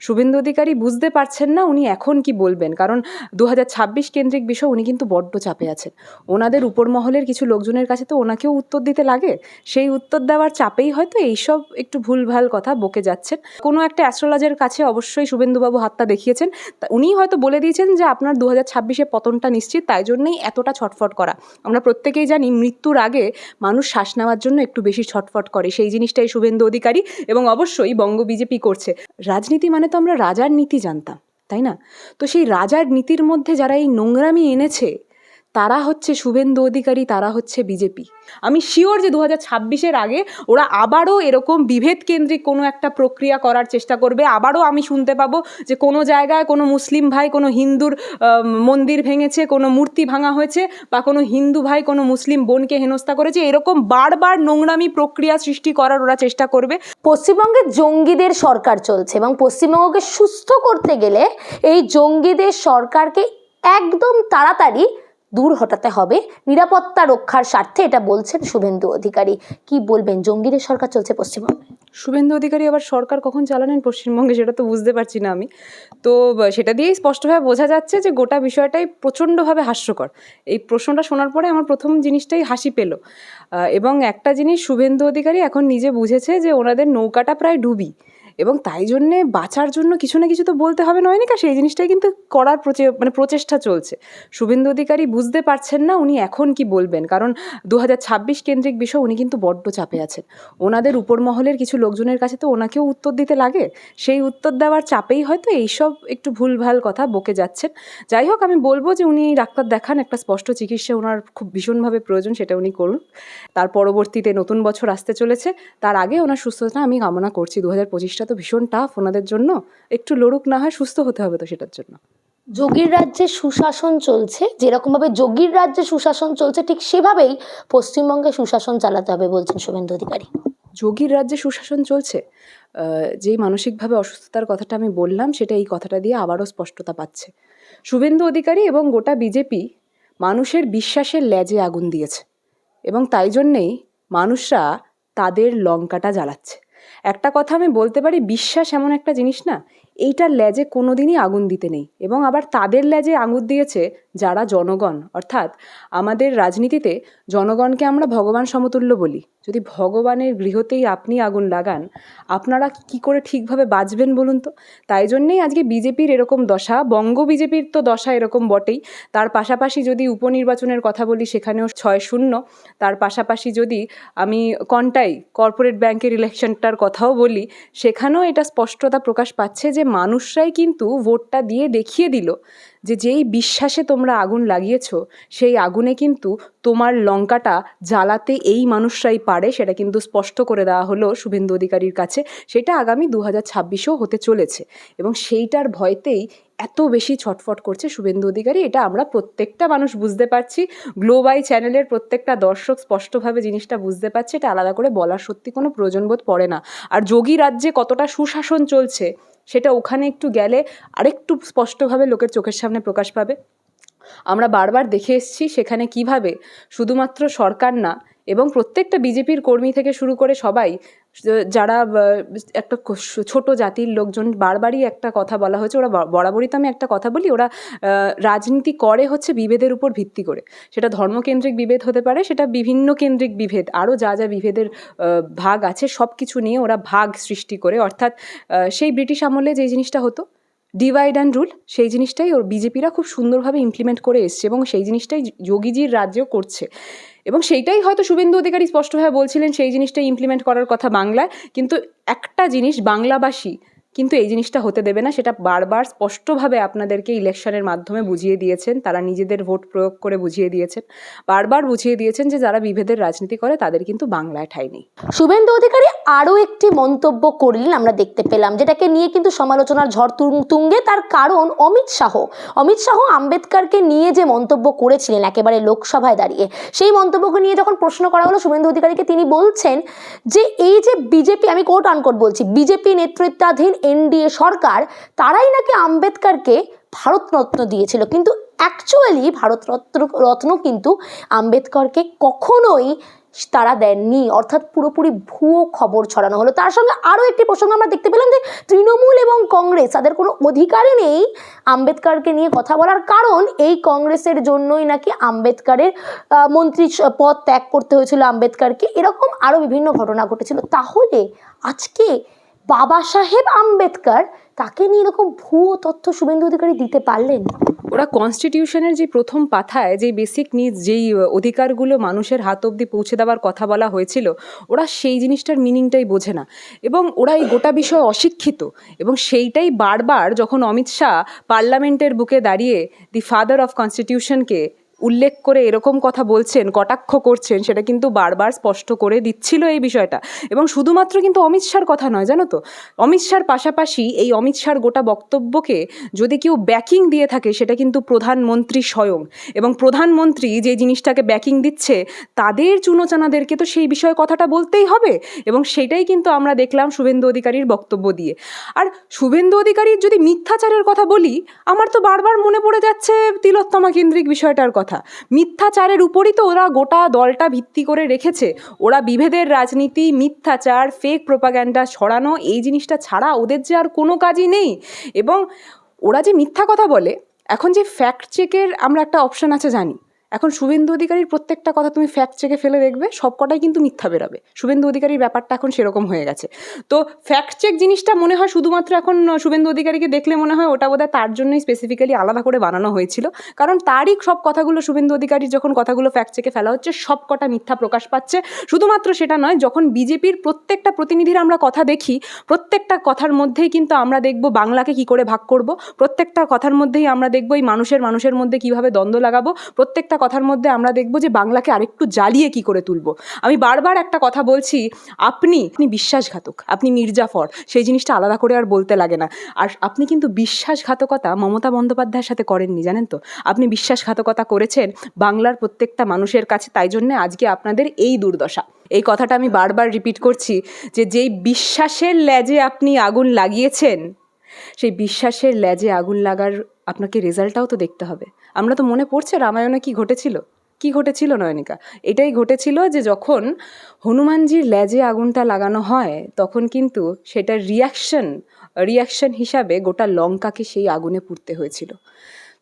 শুভেন্দু অধিকারী বুঝতে পারছেন না উনি এখন কি বলবেন। কারণ দু হাজার ছাব্বিশ কেন্দ্রিক বিষয় উনি কিন্তু বড্ড চাপে আছেন। ওনাদের উপর মহলের কিছু লোকজনের কাছে তো ওনাকেও উত্তর দিতে লাগে। সেই উত্তর দেওয়ার চাপেই হয়তো এইসব একটু ভুলভাল কথা বকে যাচ্ছেন। কোনো একটা অ্যাস্ট্রোলজার কাছে অবশ্যই শুভেন্দুবাবু হাতটা দেখিয়েছেন। তা উনিই হয়তো বলে দিয়েছেন যে আপনার দু হাজার পতনটা নিশ্চিত, তাই জন্যই এতটা ছটফট করা। আমরা প্রত্যেকেই জানি মৃত্যুর আগে মানুষ শ্বাস নেওয়ার জন্য একটু বেশি ছটফট করে। সেই জিনিসটাই শুভেন্দু অধিকারী এবং অবশ্যই বঙ্গ বিজেপি করছে। রাজনীতি মানে তো আমরা রাজার নীতি জানতাম, তাই না? তো সেই রাজার নীতির মধ্যে যারা এই নোংরামি এনেছে তারা হচ্ছে শুভেন্দু অধিকারী, তারা হচ্ছে বিজেপি। আমি শিওর যে দু হাজার ছাব্বিশের আগে ওরা আবারও এরকম বিভেদ কেন্দ্রিক কোনো একটা প্রক্রিয়া করার চেষ্টা করবে। আবারও আমি শুনতে পাবো যে কোনো জায়গায় কোনো মুসলিম ভাই, কোনো হিন্দুর মন্দির ভেঙেছে, কোনো মূর্তি ভাঙা হয়েছে বা কোনো হিন্দু ভাই, কোনো মুসলিম বোনকে হেনস্থা করেছে। এরকম বারবার নোংরামি প্রক্রিয়া সৃষ্টি করার ওরা চেষ্টা করবে। পশ্চিমবঙ্গে জঙ্গিদের সরকার চলছে এবং পশ্চিমবঙ্গকে সুস্থ করতে গেলে এই জঙ্গিদের সরকারকে একদম তাড়াতাড়ি দূর হটাতে হবে। নিরাপত্তা রক্ষার স্বার্থে এটা বলছেন শুভেন্দু অধিকারী। কি বলবেন? জঙ্গিদের সরকার চলছে পশ্চিমবঙ্গে। শুভেন্দু অধিকারী আবার সরকার কখন চালানেন পশ্চিমবঙ্গে সেটা তো বুঝতে পারছি না আমি। তো সেটা দিয়েই স্পষ্টভাবে বোঝা যাচ্ছে যে গোটা বিষয়টাই প্রচণ্ডভাবে হাস্যকর। এই প্রশ্নটা শোনার পরে আমার প্রথম জিনিসটাই হাসি পেল। এবং একটা জিনিস শুভেন্দু অধিকারী এখন নিজে বুঝেছে যে ওনাদের নৌকাটা প্রায় ডুবি। এবং তাই জন্যে বাঁচার জন্য কিছু না কিছু তো বলতে হবে, নয় নাকি? সেই জিনিসটাই কিন্তু করার প্রচে মানে প্রচেষ্টা চলছে। শুভেন্দু অধিকারী বুঝতে পারছেন না উনি এখন কি বলবেন, কারণ দু হাজার ছাব্বিশ কেন্দ্রিক বিষয় উনি কিন্তু বড্ড চাপে আছেন। ওনাদের উপর মহলের কিছু লোকজনের কাছে তো ওনাকেও উত্তর দিতে লাগে। সেই উত্তর দেওয়ার চাপেই হয়তো এইসব একটু ভুলভাল কথা বকে যাচ্ছেন। যাই হোক, আমি বলব যে উনি ডাক্তার দেখান, একটা স্পষ্ট চিকিৎসা ওনার খুব ভীষণভাবে প্রয়োজন, সেটা উনি করুন। তার পরবর্তীতে নতুন বছর আসতে চলেছে, তার আগে ওনার সুস্থতা আমি কামনা করছি। দু হাজার পঁচিশটা তো ভীষণ টাফ ওনাদের জন্য। একটু লড়ুক না হয় সুস্থ হতে হবে তো সেটার জন্য। যোগীর রাজ্যে সুশাসন চলছে যেরকমভাবে যোগীর রাজ্যে সুশাসন চলছে ঠিক সেভাবেই পশ্চিমবঙ্গে সুশাসন চালাতে হবে বলছেন শুভেন্দু অধিকারী। যোগীর রাজ্যে সুশাসন চলছে? যেই মানসিকভাবে অসুস্থতার কথাটা আমি বললাম সেটা এই কথাটা দিয়ে আবারও স্পষ্টতা পাচ্ছে। শুভেন্দু অধিকারী এবং গোটা বিজেপি মানুষের বিশ্বাসের লেজে আগুন দিয়েছে। এবং তাই জন্যেই মানুষরা তাদের লঙ্কাটা জ্বালাচ্ছে। একটা কথা আমি বলতে পারি, বিশ্বাস এমন একটা জিনিস না, এইটার ল্যাজে কোনো দিনই আগুন দিতে নেই। এবং আবার তাদের ল্যাজে আঙুর দিয়েছে যারা জনগণ, অর্থাৎ আমাদের রাজনীতিতে জনগণকে আমরা ভগবান সমতুল্য বলি। যদি ভগবানের গৃহতেই আপনি আগুন লাগান, আপনারা কি করে ঠিকভাবে বাঁচবেন বলুন তো? তাই জন্যেই আজকে বিজেপির এরকম দশা, বঙ্গ বিজেপির তো দশা এরকম বটেই। তার পাশাপাশি যদি উপনির্বাচনের কথা বলি, সেখানেও ছয় শূন্য। তার পাশাপাশি যদি আমি কন্টাই কর্পোরেট ব্যাংকের ইলেকশনটার কথাও বলি, সেখানেও এটা স্পষ্টতা প্রকাশ পাচ্ছে যে মানুষরাই কিন্তু ভোটটা দিয়ে দেখিয়ে দিল যে যেই বিশ্বাসে তোমরা আগুন লাগিয়েছ, সেই আগুনে কিন্তু তোমার লঙ্কাটা জ্বালাতে এই মানুষরাই পারে, সেটা কিন্তু স্পষ্ট করে দেওয়া হলো শুভেন্দু অধিকারীর কাছে। সেটা আগামী দু হাজার ছাব্বিশেও হতে চলেছে এবং সেইটার ভয়তেই এত বেশি ছটফট করছে শুভেন্দু অধিকারী, এটা আমরা প্রত্যেকটা মানুষ বুঝতে পারছি। গ্লোবাই চ্যানেলের প্রত্যেকটা দর্শক স্পষ্টভাবে জিনিসটা বুঝতে পারছে, এটা আলাদা করে বলার সত্যি কোনো প্রয়োজনবোধ পড়ে না। আর যোগী রাজ্যে কতটা সুশাসন চলছে, সেটা ওখানে একটু গেলে আরেকটু স্পষ্টভাবে লোকের চোখের সামনে প্রকাশ পাবে। আমরা বারবার দেখে এসেছি সেখানে কীভাবে শুধুমাত্র সরকার না, এবং প্রত্যেকটা বিজেপির কর্মী থেকে শুরু করে সবাই যারা একটা ছোট জাতির লোকজন বারবারই একটা কথা বলা হয়েছে, ওরা বরাবরই তো আমি একটা কথা বলি, ওরা রাজনীতি করে হচ্ছে বিভেদের উপর ভিত্তি করে। সেটা ধর্মকেন্দ্রিক বিভেদ হতে পারে, সেটা বিভিন্ন কেন্দ্রিক বিভেদ, আরও যা যা বিভেদের ভাগ আছে সব কিছু নিয়ে ওরা ভাগ সৃষ্টি করে, অর্থাৎ সেই ব্রিটিশ আমলে যে জিনিসটা হতো ডিভাইড অ্যান্ড রুল সেই জিনিসটাই ওর বিজেপিরা খুব সুন্দরভাবে ইমপ্লিমেন্ট করে এসছে এবং সেই জিনিসটাই যোগীজির রাজ্যেও করছে। এবং সেইটাই হয়তো শুভেন্দু অধিকারী স্পষ্টভাবে বলছিলেন, সেই জিনিসটাই ইমপ্লিমেন্ট করার কথা বাংলায়। কিন্তু একটা জিনিস বাংলাভাষী কিন্তু এই জিনিসটা হতে দেবে না, সেটা বারবার স্পষ্টভাবে আপনাদেরকে ইলেকশনের মাধ্যমে বুঝিয়ে দিয়েছেন, তারা নিজেদের ভোট প্রয়োগ করে বুঝিয়ে দিয়েছেন। বারবার বুঝিয়ে দিয়েছেন যে যারা বিভেদের রাজনীতি করে, তাদের কিন্তু বাংলায় ঠাঁই নেই। শুভেন্দু অধিকারী আরও একটি মন্তব্য করলেন, আমরা দেখতে পেলাম, যেটাকে নিয়ে কিন্তু সমালোচনার ঝড় তুঙ্গে তার কারণ অমিত শাহ। অমিত শাহ আম্বেদকারকে নিয়ে যে মন্তব্য করেছিলেন একেবারে লোকসভায় দাঁড়িয়ে, সেই মন্তব্যকে নিয়ে যখন প্রশ্ন করা হলো, শুভেন্দু অধিকারীকে তিনি বলছেন যে, এই যে বিজেপি, আমি কোট আনকোট বলছি, বিজেপি নেতৃত্বাধীন এনডিএ সরকার, তারাই নাকি আম্বেদকারকে ভারতরত্ন দিয়েছিল। কিন্তু অ্যাকচুয়ালি ভারতরত্ন, রত্ন কিন্তু আম্বেদকরকে কখনোই তারা দেননি। অর্থাৎ পুরোপুরি ভুয়ো খবর ছড়ানো হলো। তার সঙ্গে আরও একটি প্রসঙ্গ আমরা দেখতে পেলাম যে, তৃণমূল এবং কংগ্রেস তাদের কোনো অধিকারই নেই আম্বেদকারকে নিয়ে কথা বলার কারণ এই কংগ্রেসের জন্যই নাকি আম্বেদকারের মন্ত্রী পদ ত্যাগ করতে হয়েছিল আম্বেদকারকে। এরকম আরও বিভিন্ন ঘটনা ঘটেছিল। তাহলে আজকে বাবা সাহেব আম্বেদকর তাকে নিয়ে এরকম ভুয়ো তথ্য শুভেন্দু অধিকারী দিতে পারলেন? ওরা কনস্টিটিউশনের যে প্রথম পাথায় যে বেসিক নিজ যেই অধিকারগুলো মানুষের হাত অবধি পৌঁছে দেওয়ার কথা বলা হয়েছিল, ওরা সেই জিনিসটার মিনিংটাই বোঝে না। এবং ওরা এই গোটা বিষয়ে অশিক্ষিত। এবং সেইটাই বারবার যখন অমিত শাহ পার্লামেন্টের বুকে দাঁড়িয়ে দি ফাদার অফ কনস্টিটিউশনকে উল্লেখ করে এরকম কথা বলছেন, কটাক্ষ করছেন, সেটা কিন্তু বারবার স্পষ্ট করে দিচ্ছিল এই বিষয়টা। এবং শুধুমাত্র কিন্তু অমিত শাহর কথা নয়, জানো তো? অমিত শাহর পাশাপাশি এই অমিত শাহর গোটা বক্তব্যকে যদি কেউ ব্যাকিং দিয়ে থাকে, সেটা কিন্তু প্রধানমন্ত্রী স্বয়ং। এবং প্রধানমন্ত্রী যে জিনিসটাকে ব্যাকিং দিচ্ছে, তাদের চুনোচানাদেরকে তো সেই বিষয়ে কথাটা বলতেই হবে। এবং সেটাই কিন্তু আমরা দেখলাম শুভেন্দু অধিকারীর বক্তব্য দিয়ে। আর শুভেন্দু অধিকারীর যদি মিথ্যাচারের কথা বলি, আমার তো বারবার মনে পড়ে যাচ্ছে তিলোত্তমা কেন্দ্রিক বিষয়টার কথা। মিথ্যাচারের উপরই তো ওরা গোটা দলটা ভিত্তি করে রেখেছে। ওরা বিভেদের রাজনীতি, মিথ্যাচার ফেক প্রোপাগ্যান্ডা ছড়ানো, এই জিনিসটা ছাড়া ওদের যে আর কোনো কাজই নেই। এবং ওরা যে মিথ্যা কথা বলে, এখন যে ফ্যাক্ট চেকের আমরা একটা অপশন আছে জানি। এখন শুভেন্দু অধিকারীর প্রত্যেকটা কথা তুমি ফ্যাক্ট চেকে ফেলে দেখবে, সবকটাই কিন্তু মিথ্যা বেরাবে। শুভেন্দু অধিকারীর ব্যাপারটা এখন সেরকম হয়ে গেছে। তো ফ্যাক্ট চেক জিনিসটা মনে হয় শুধুমাত্র এখন শুভেন্দু অধিকারীকে দেখলে মনে হয় ওটা বোধহয় তার জন্যই স্পেসিফিক্যালি আলাদা করে বানানো হয়েছিল। কারণ তারই সব কথাগুলো শুভেন্দু অধিকারীর যখন কথাগুলো ফ্যাক্ট চেকে ফেলা হচ্ছে সব কটা মিথ্যা প্রকাশ পাচ্ছে। শুধুমাত্র সেটা নয়, যখন বিজেপির প্রত্যেকটা প্রতিনিধির আমরা কথা দেখি, প্রত্যেকটা কথার মধ্যেই কিন্তু আমরা দেখব বাংলাকে কি করে ভাগ করব, প্রত্যেকটা কথার মধ্যেই আমরা দেখব এই মানুষের মানুষের মধ্যে কীভাবে দ্বন্দ্ব লাগাবো, প্রত্যেকটা কথার মধ্যে আমরা দেখব যে বাংলাকে আরেকটু জ্বালিয়ে কি করে তুলবো। আমি বারবার একটা কথা বলছি, আপনি আপনি বিশ্বাসঘাতক, আপনি মির্জাফর, সেই জিনিসটা আলাদা করে আর বলতে লাগে না। আর আপনি কিন্তু বিশ্বাসঘাতকতা মমতা বন্দ্যোপাধ্যায়ের সাথে করেননি, জানেন তো? আপনি বিশ্বাসঘাতকতা করেছেন বাংলার প্রত্যেকটা মানুষের কাছে, তাই জন্যে আজকে আপনাদের এই দুর্দশা। এই কথাটা আমি বারবার রিপিট করছি যে যেই বিশ্বাসের লেজে আপনি আগুন লাগিয়েছেন, সেই বিশ্বাসের লেজে আগুন লাগার আপনাকে রেজাল্টটাও তো দেখতে হবে। আমরা তো মনে পড়ছে রামায়ণে কি ঘটেছিল? কি ঘটেছিল নয়নিকা? এটাই ঘটেছিল যে যখন হনুমানজির লেজে আগুনটা লাগানো হয়, তখন কিন্তু সেটার রিয়াকশন রিয়াকশন হিসাবে গোটা লঙ্কাকে সেই আগুনে পুড়তে হয়েছিল।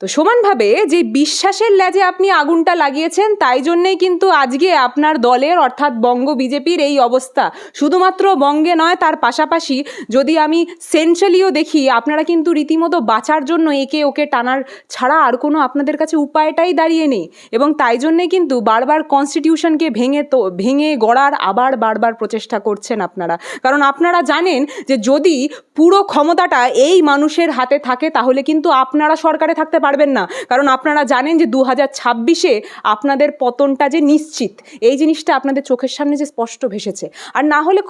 তো সমানভাবে যে বিশ্বাসের ল্যাজে আপনি আগুনটা লাগিয়েছেন, তাই জন্যেই কিন্তু আজকে আপনার দলের, অর্থাৎ বঙ্গ বিজেপির এই অবস্থা। শুধুমাত্র বঙ্গে নয়, তার পাশাপাশি যদি আমি সেন্ট্রালিও দেখি, আপনারা কিন্তু রীতিমতো বাঁচার জন্য একে ওকে টানার ছাড়া আর কোনো আপনাদের কাছে উপায়টাই দাঁড়িয়ে নেই। এবং তাই জন্যে কিন্তু বারবার কনস্টিটিউশনকে ভেঙে তো, ভেঙে গড়ার আবার বারবার প্রচেষ্টা করছেন আপনারা। কারণ আপনারা জানেন যে যদি পুরো ক্ষমতাটা এই মানুষের হাতে থাকে, তাহলে কিন্তু আপনারা সরকারে থাকতে পারবেন না। কারণ আপনারা জানেন যে দু হাজার ছাব্বিশে আপনাদের পতনটা যে নিশ্চিত, এই জিনিসটা আপনাদের চোখের সামনে যে স্পষ্ট ভেসেছে। আর না হলে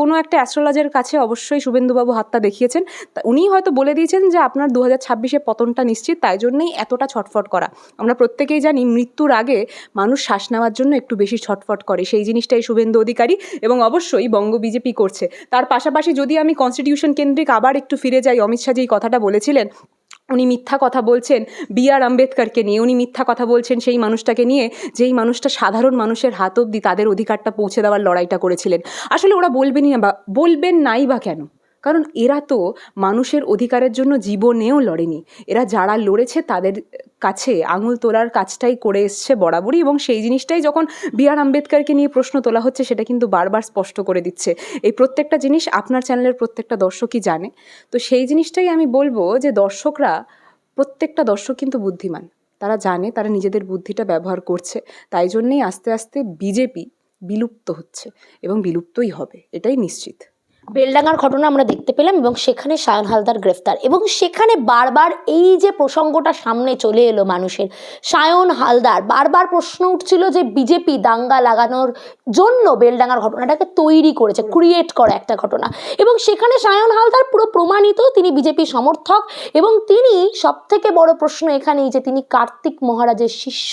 কোনো একটা অ্যাস্ট্রোলজার কাছে অবশ্যই শুভেন্দুবাবু হাতটা দেখিয়েছেন। তা উনিই হয়তো বলে দিয়েছেন যে আপনার দু হাজার ছাব্বিশে পতনটা নিশ্চিত, তাই জন্যই এতটা ছটফট করা। আমরা প্রত্যেকেই জানি মৃত্যুর আগে মানুষ শ্বাস নেওয়ার জন্য একটু বেশি ছটফট করে। সেই জিনিসটাই শুভেন্দু অধিকারী এবং অবশ্যই বঙ্গ বিজেপি করছে। তার পাশাপাশি যদি আমি কনস্টিটিউশন কেন্দ্রিক আবার একটু ফিরে যাই, অমিত শাহ যেই কথাটা বলেছিলেন উনি মিথ্যা কথা বলছেন বি আর আম্বেদকরকে নিয়ে। উনি মিথ্যা কথা বলছেন সেই মানুষটাকে নিয়ে, যেই মানুষটা সাধারণ মানুষের হাত অব্দি তাদের অধিকারটা পৌঁছে দেওয়ার লড়াইটা করেছিলেন। আসলে ওরা বলবেনই না বা বলবেন নাই বা কেন? কারণ এরা তো মানুষের অধিকারের জন্য জীবনেও লড়েনি। এরা যারা লড়েছে তাদের কাছে আঙুল তোলার কাজটাই করে এসছে বরাবরই এবং সেই জিনিসটাই যখন বি আর আম্বেদকরকে নিয়ে প্রশ্ন তোলা হচ্ছে সেটা কিন্তু বারবার স্পষ্ট করে দিচ্ছে। এই প্রত্যেকটা জিনিস আপনার চ্যানেলের প্রত্যেকটা দর্শকই জানে। তো সেই জিনিসটাই আমি বলব যে দর্শকরা, প্রত্যেকটা দর্শক কিন্তু বুদ্ধিমান। তারা জানে, তারা নিজেদের বুদ্ধিটা ব্যবহার করছে। তাই জন্যেই আস্তে আস্তে বিজেপি বিলুপ্ত হচ্ছে এবং বিলুপ্তই হবে। এটাই নিশ্চিত। বেলডাঙ্গার ঘটনা আমরা দেখতে পেলাম এবং সেখানে সায়ন হালদার গ্রেফতার এবং সেখানে বারবার এই যে প্রসঙ্গটা সামনে চলে এলো মানুষের সায়ন হালদার বারবার প্রশ্ন উঠছিল যে বিজেপি দাঙ্গা লাগানোর জন্য বেলডাঙ্গার ঘটনাটাকে তৈরি করেছে ক্রিয়েট করা একটা ঘটনা এবং সেখানে সায়ন হালদার পুরো প্রমাণিত তিনি বিজেপি সমর্থক এবং তিনি সব থেকে বড় প্রশ্ন এখানেই যে তিনি কার্তিক মহারাজের শিষ্য।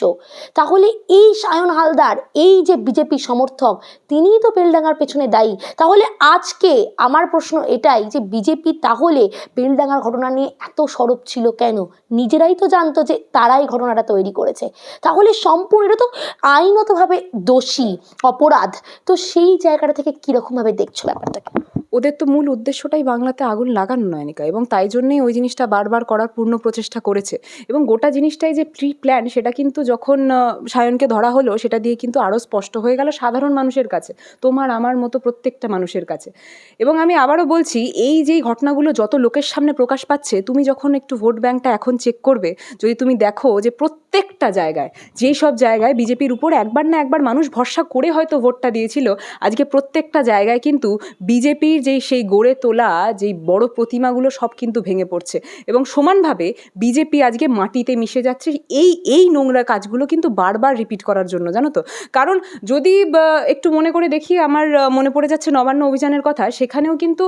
তাহলে এই সায়ন হালদার, এই যে বিজেপি সমর্থক, তিনিই তো বেলডাঙ্গার পেছনে দায়ী। তাহলে আজকে আমার প্রশ্ন এটাই যে বিজেপি তাহলে বেলডাঙ্গার ঘটনা নিয়ে এত সরব ছিল কেন? নিজেরাই তো জানতো যে তারাই ঘটনাটা তৈরি করেছে। তাহলে সম্পূর্ণ এটা তো আইনতভাবে দোষী, অপরাধ। তো সেই জায়গাটা থেকে কীরকমভাবে দেখছ ব্যাপারটাকে? ওদের তো মূল উদ্দেশ্যটাই বাংলাতে আগুন লাগানো নয় নিকা এবং তাই জন্যেই ওই জিনিসটা বারবার করার পূর্ণ প্রচেষ্টা করেছে। এবং গোটা জিনিসটাই যে প্রি প্ল্যান সেটা কিন্তু যখন সায়নকে ধরা হলো সেটা দিয়ে কিন্তু আরও স্পষ্ট হয়ে গেল সাধারণ মানুষের কাছে, তোমার আমার মতো প্রত্যেকটা মানুষের কাছে। এবং আমি আবারও বলছি, এই যেই ঘটনাগুলো যত লোকের সামনে প্রকাশ পাচ্ছে, তুমি যখন একটু ভোট ব্যাংকটা এখন চেক করবে, যদি তুমি দেখো যে প্রত্যেকটা জায়গায় যেই সব জায়গায় বিজেপির উপর একবার না একবার মানুষ ভরসা করে হয়তো ভোটটা দিয়েছিল, আজকে প্রত্যেকটা জায়গায় কিন্তু বিজেপির যেই সেই গড়ে তোলা, যেই বড় প্রতিমাগুলো সব কিন্তু ভেঙে পড়ছে। এবং সমানভাবে বিজেপি আজকে মাটিতে মিশে যাচ্ছে, এই এই নোংরা কাজগুলো কিন্তু বারবার রিপিট করার জন্য, জানো তো? কারণ যদি একটু মনে করে দেখি, আমার মনে পড়ে যাচ্ছে নবান্ন অভিযানের কথা, সেখানেও কিন্তু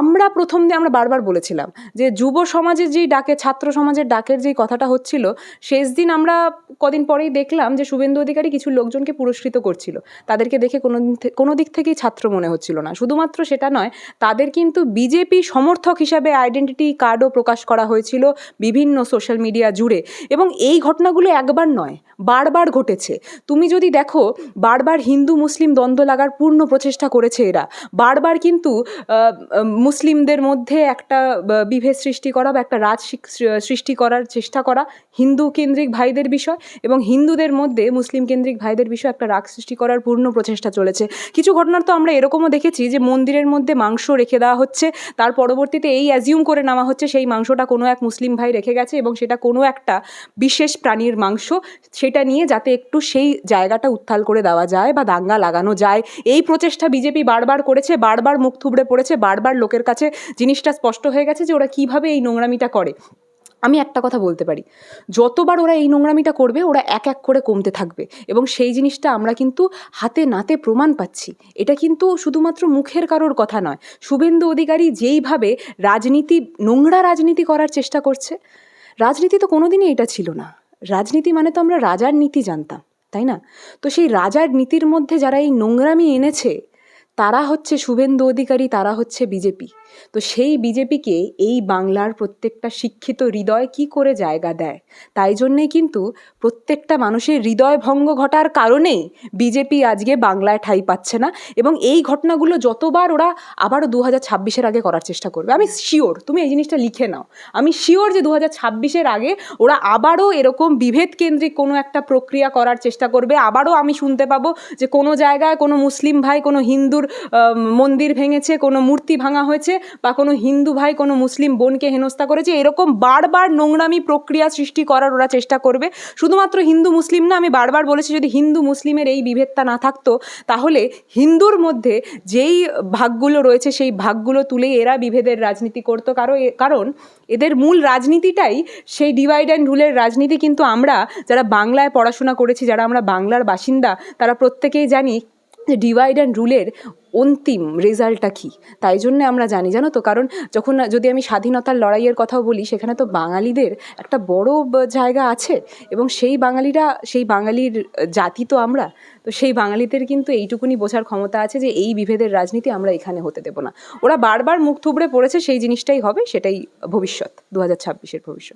আমরা প্রথম দিয়ে আমরা বারবার বলেছিলাম যে যুব সমাজের যেই ডাকে, ছাত্র সমাজের ডাকের যেই কথাটা হচ্ছিল, শেষ দিন আমরা কদিন পরেই দেখলাম যে শুভেন্দু অধিকারী কিছু লোকজনকে পুরস্কৃত করছিল। তাদেরকে দেখে কোনো কোনো দিক থেকেই ছাত্র মনে হচ্ছিল না। শুধুমাত্র সেটা নয় তাদের কিন্তু বিজেপি সমর্থক হিসাবে আইডেন্টিটি কার্ডও প্রকাশ করা হয়েছিল বিভিন্ন সোশ্যাল মিডিয়া জুড়ে। এবং এই ঘটনাগুলো একবার নয়, বারবার ঘটেছে। তুমি যদি দেখো, বারবার হিন্দু মুসলিম দ্বন্দ্ব লাগার পূর্ণ প্রচেষ্টা করেছে এরা। বারবার কিন্তু মুসলিমদের মধ্যে একটা বিভেদ সৃষ্টি করা বা একটা রাজ সৃষ্টি করার চেষ্টা করা হিন্দু কেন্দ্রিক ভাইদের বিষয় এবং হিন্দুদের মধ্যে মুসলিম কেন্দ্রিক ভাইদের বিষয় একটা রাগ সৃষ্টি করার পূর্ণ প্রচেষ্টা চলেছে। কিছু ঘটনার তো আমরা এরকমও দেখেছি যে মন্দিরের মধ্যে মাংস রেখে দেওয়া হচ্ছে। তার পরবর্তীতে এই অ্যাজিউম করে নেওয়া হচ্ছে সেই মাংসটা কোনো এক মুসলিম ভাই রেখে গেছে এবং সেটা কোনো একটা বিশেষ প্রাণীর মাংস সেটা নিয়ে যাতে একটু সেই জায়গাটা উত্থাল করে দেওয়া যায় বা দাঙ্গা লাগানো যায়। এই প্রচেষ্টা বিজেপি বারবার করেছে, বারবার মুখ থুবড়ে পড়েছে, বারবার লোকের কাছে জিনিসটা স্পষ্ট হয়ে গেছে যে ওরা কীভাবে এই নোংরামিটা করে। আমি একটা কথা বলতে পারি। যতবার ওরা এই নোংরামিটা করবে, ওরা এক এক করে কমতে থাকবে এবং সেই জিনিসটা আমরা কিন্তু হাতে নাতে প্রমাণ পাচ্ছি। এটা কিন্তু শুধুমাত্র মুখের কারোর কথা নয়। শুভেন্দু অধিকারী যেইভাবে রাজনীতি, নোংরা রাজনীতি করার চেষ্টা করছে, রাজনীতি তো কোনোদিনই এটা ছিল না। রাজনীতি মানে তো আমরা রাজার নীতি জানতাম, তাই না? তো সেই রাজার নীতির মধ্যে যারা এই নোংরামি এনেছে, তারা হচ্ছে শুভেন্দু অধিকারী, তারা হচ্ছে বিজেপি। তো সেই বিজেপিকে এই বাংলার প্রত্যেকটা শিক্ষিত হৃদয় কি করে জায়গা দেয়? তাই জন্যেই কিন্তু প্রত্যেকটা মানুষের হৃদয় ভঙ্গ ঘটার কারণেই বিজেপি আজকে বাংলায় ঠাঁই পাচ্ছে না এবং এই ঘটনাগুলো যতবার ওরা আবারও দু হাজার ছাব্বিশের আগে করার চেষ্টা করবে। আমি শিওর তুমি এই জিনিসটা লিখে নাও। আমি শিওর যে দু হাজার ছাব্বিশের আগে ওরা আবারও এরকম বিভেদ কেন্দ্রিক কোনো একটা প্রক্রিয়া করার চেষ্টা করবে। আবারও আমি শুনতে পাবো যে কোনো জায়গায় কোনো মুসলিম ভাই, কোনো হিন্দুর মন্দির ভেঙেছে, কোনো মূর্তি ভাঙা হয়েছে বা কোনো হিন্দু ভাই, কোনো মুসলিম বোনকে হেনস্থা করেছে, এরকম বারবার নোংরামি প্রক্রিয়া সৃষ্টি করার ওরা চেষ্টা করবে। শুধুমাত্র হিন্দু, মুসলিম না, আমি বারবার বলেছি, যদি হিন্দু, মুসলিমের এই বিভেদটা না থাকতো, তাহলে হিন্দুর মধ্যে যেই ভাগগুলো রয়েছে, সেই ভাগগুলো তুলেই এরা বিভেদের রাজনীতি করতো। কারও কারণ এদের মূল রাজনীতিটাই সেই ডিভাইড অ্যান্ড রুলের রাজনীতি। কিন্তু আমরা যারা বাংলায় পড়াশোনা করেছি, যারা আমরা বাংলার বাসিন্দা, তারা প্রত্যেকেই জানি ডিভাইড অ্যান্ড রুলের অন্তিম রেজাল্টটা কী? তাই জন্য আমরা জানি, জানো তো? কারণ যখন যদি আমি স্বাধীনতার লড়াইয়ের কথাও বলি, সেখানে তো বাঙালিদের একটা বড় জায়গা আছে। এবং সেই বাঙালিরা, সেই বাঙালির জাতি তো আমরা। তো সেই বাঙালিদের কিন্তু এইটুকুনি বোঝার ক্ষমতা আছে যে, এই বিভেদের রাজনীতি আমরা এখানে হতে দেবো না। ওরা বারবার মুখ থুবড়ে পড়েছে, সেই জিনিসটাই হবে, সেটাই ভবিষ্যৎ, দু হাজার ছাব্বিশের ভবিষ্যৎ।